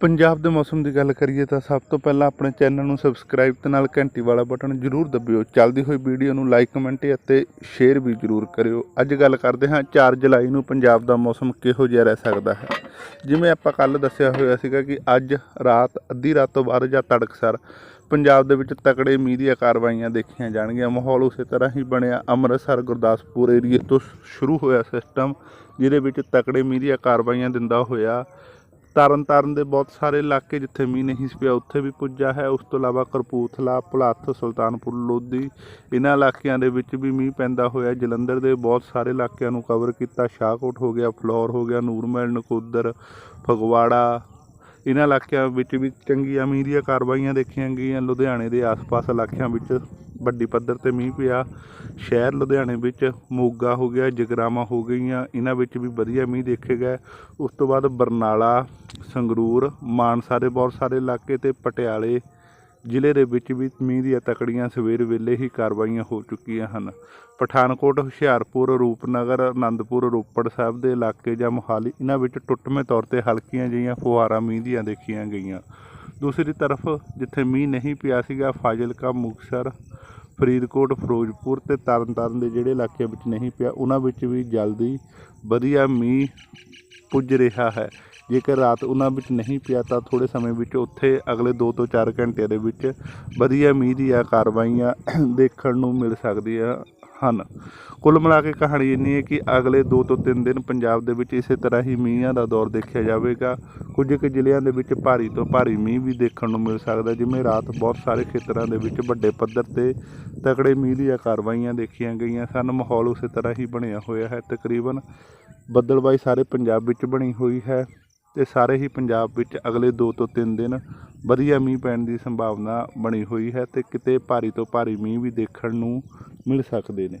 ਪੰਜਾਬ ਦੇ ਮੌਸਮ ਦੀ ਗੱਲ ਕਰੀਏ ਤਾਂ ਸਭ ਤੋਂ ਪਹਿਲਾਂ ਆਪਣੇ ਚੈਨਲ ਨੂੰ ਸਬਸਕ੍ਰਾਈਬ ਤੇ ਨਾਲ ਘੰਟੀ ਵਾਲਾ ਬਟਨ ਜ਼ਰੂਰ ਦਬਿਓ। ਚੱਲਦੀ ਹੋਈ ਵੀਡੀਓ ਨੂੰ ਲਾਈਕ ਕਮੈਂਟ ਅਤੇ ਸ਼ੇਅਰ ਵੀ ਜ਼ਰੂਰ ਕਰਿਓ। ਅੱਜ ਗੱਲ ਕਰਦੇ ਹਾਂ 4 ਜੁਲਾਈ ਨੂੰ ਪੰਜਾਬ ਦਾ ਮੌਸਮ ਕਿਹੋ ਜਿਹਾ ਰਹਿ ਸਕਦਾ ਹੈ। ਜਿਵੇਂ ਆਪਾਂ ਕੱਲ ਦੱਸਿਆ ਹੋਇਆ ਸੀਗਾ ਕਿ ਅੱਜ ਰਾਤ, ਅੱਧੀ ਰਾਤ ਤੋਂ ਬਾਅਦ ਜਾਂ ਤੜਕਸਰ ਪੰਜਾਬ ਦੇ ਵਿੱਚ ਤਕੜੇ ਮੀਂਹ ਦੀਆਂ ਕਾਰਵਾਈਆਂ ਦੇਖੀਆਂ ਜਾਣਗੀਆਂ। ਮਾਹੌਲ ਉਸੇ ਤਰ੍ਹਾਂ ਹੀ ਬਣਿਆ। ਅੰਮ੍ਰਿਤਸਰ, ਗੁਰਦਾਸਪੁਰ ਏਰੀਏ ਤੋਂ ਸ਼ੁਰੂ ਹੋਇਆ ਸਿਸਟਮ ਜਿਹਦੇ ਵਿੱਚ ਤਕੜੇ ਮੀਂਹ ਦੀਆਂ ਕਾਰਵਾਈਆਂ ਦਿੰਦਾ ਹੋਇਆ ਤਰਨ ਤਾਰਨ ਦੇ ਬਹੁਤ ਸਾਰੇ ਇਲਾਕੇ ਜਿੱਥੇ ਮੀਂਹ ਨਹੀਂ ਸੀ ਪਿਆ, ਉੱਥੇ ਵੀ ਪੁੱਜਾ ਹੈ। ਉਸ ਤੋਂ ਇਲਾਵਾ ਕਰਪੂਥਲਾ ਭੁਲੱਥ, ਸੁਲਤਾਨਪੁਰ, ਲੋਧੀ, ਇਹਨਾਂ ਇਲਾਕਿਆਂ ਦੇ ਵਿੱਚ ਵੀ ਮੀਂਹ ਪੈਂਦਾ ਹੋਇਆ। ਜਲੰਧਰ ਦੇ ਬਹੁਤ ਸਾਰੇ ਇਲਾਕਿਆਂ ਨੂੰ ਕਵਰ ਕੀਤਾ, ਸ਼ਾਹਕੋਟ ਹੋ ਗਿਆ, ਫਲੋਰ ਹੋ ਗਿਆ, ਨੂਰਮਹਿਲ, ਨਕੋਦਰ, ਫਗਵਾੜਾ ਇਹਨਾਂ ਇਲਾਕਿਆਂ ਵਿੱਚ ਵੀ ਚੰਗੀਆਂ ਮੀਂਹ ਦੀਆਂ ਕਾਰਵਾਈਆਂ ਦੇਖੀਆਂ ਗਈਆਂ। ਲੁਧਿਆਣੇ ਦੇ ਆਸ-ਪਾਸ ਇਲਾਕਿਆਂ ਵਿੱਚ ਵੱਡੀ ਪੱਧਰ ਤੇ ਮੀਂਹ ਪਿਆ। ਸ਼ਹਿਰ ਲੁਧਿਆਣੇ ਵਿੱਚ ਮੋਗਾ ਹੋ ਗਿਆ, ਜਗਰਾਵਾਂ ਹੋ ਗਈਆਂ। ਇਹਨਾਂ ਵਿੱਚ ਵੀ ਵਧੀਆ ਮੀਂਹ ਦੇਖੇ ਗਏ। ਉਸ ਤੋਂ ਬਾਅਦ ਬਰਨਾਲਾ, ਸੰਗਰੂਰ, ਮਾਨਸਾ ਦੇ ਬਹੁਤ ਸਾਰੇ ਇਲਾਕੇ ਤੇ ਪਟਿਆਲੇ ਜ਼ਿਲ੍ਹੇ ਦੇ ਵਿੱਚ ਵੀ ਮੀਂਹ ਦੀਆਂ ਤਕੜੀਆਂ ਸਵੇਰ ਵੇਲੇ ਹੀ ਕਾਰਵਾਈਆਂ ਹੋ ਚੁੱਕੀਆਂ ਹਨ। ਪਠਾਨਕੋਟ, ਹੁਸ਼ਿਆਰਪੁਰ, ਰੂਪਨਗਰ ਆਨੰਦਪੁਰ ਰੋਪੜ ਸਾਹਿਬ ਦੇ ਇਲਾਕੇ ਜਾਂ ਮੋਹਾਲੀ, ਇਹਨਾਂ ਵਿੱਚ ਟੁੱਟਵੇਂ ਤੌਰ ਤੇ ਹਲਕੀਆਂ ਜਿਹੀਆਂ ਫੁਹਾਰਾਂ ਮੀਂਹ ਦੀਆਂ ਦੇਖੀਆਂ ਗਈਆਂ। ਦੂਸਰੀ ਤਰਫ ਜਿੱਥੇ ਮੀਂਹ ਨਹੀਂ ਪਿਆ ਸੀਗਾ, ਫਾਜ਼ਿਲਕਾ, ਮੁਕਤਸਰ, ਫਰੀਦਕੋਟ, ਫਿਰੋਜ਼ਪੁਰ ਤੇ ਤਰਨਤਾਰਨ ਦੇ ਜਿਹੜੇ ਇਲਾਕਿਆਂ ਵਿੱਚ ਨਹੀਂ ਪਿਆ, ਉਹਨਾਂ ਵਿੱਚ ਵੀ ਜਲਦੀ ਵਧੀਆ ਮੀਂਹ ਪੁੱਜ ਰਿਹਾ ਹੈ। ਜੇਕਰ ਰਾਤ ਉਹਨਾਂ ਵਿੱਚ ਨਹੀਂ ਪਿਆ ਤਾਂ ਥੋੜੇ ਸਮੇਂ ਵਿੱਚ ਉੱਥੇ ਅਗਲੇ 2 ਤੋਂ 4 ਘੰਟਿਆਂ ਦੇ ਵਿੱਚ ਵਧੀਆ ਮੀਂਹ ਦੀਆਂ ਕਾਰਵਾਈਆਂ ਦੇਖਣ ਨੂੰ ਮਿਲ ਸਕਦੀਆਂ ਹਨ। ਕੁੱਲ ਮਿਲਾ ਕੇ ਕਹਾਣੀ ਇੰਨੀ ਹੈ ਕਿ ਅਗਲੇ 2 ਤੋਂ 3 ਦਿਨ ਪੰਜਾਬ ਦੇ ਵਿੱਚ ਇਸੇ ਤਰ੍ਹਾਂ ਹੀ ਮੀਂਹਾਂ ਦਾ ਦੌਰ ਦੇਖਿਆ ਜਾਵੇਗਾ। ਕੁਝ ਕੁ ਜ਼ਿਲ੍ਹਿਆਂ ਦੇ ਵਿੱਚ ਭਾਰੀ ਤੋਂ ਭਾਰੀ ਮੀਂਹ ਵੀ ਦੇਖਣ ਨੂੰ ਮਿਲ ਸਕਦਾ ਜਿਵੇਂ ਰਾਤ ਬਹੁਤ ਸਾਰੇ ਖੇਤਰਾਂ ਦੇ ਵਿੱਚ ਵੱਡੇ ਪੱਧਰ ਤੇ ਤਕੜੇ ਮੀਂਹ ਦੀਆਂ ਕਾਰਵਾਈਆਂ ਦੇਖੀਆਂ ਗਈਆਂ ਸਨ। ਮਾਹੌਲ ਉਸੇ ਤਰ੍ਹਾਂ ਹੀ ਬਣਿਆ ਹੋਇਆ ਹੈ। ਤਕਰੀਬਨ ਬੱਦਲਬਾਈ ਸਾਰੇ ਪੰਜਾਬ ਵਿੱਚ ਬਣੀ ਹੋਈ ਹੈ। ਤੇ ਸਾਰੇ ਹੀ ਪੰਜਾਬ ਵਿੱਚ ਅਗਲੇ 2 ਤੋਂ 3 ਦਿਨ ਵਧੀਆ ਮੀਂਹ ਪੈਣ ਦੀ ਸੰਭਾਵਨਾ ਬਣੀ ਹੋਈ ਹੈ ਤੇ ਕਿਤੇ ਭਾਰੀ ਤੋਂ ਭਾਰੀ ਮੀਂਹ ਵੀ ਦੇਖਣ ਨੂੰ ਮਿਲ ਸਕਦੇ ਨੇ।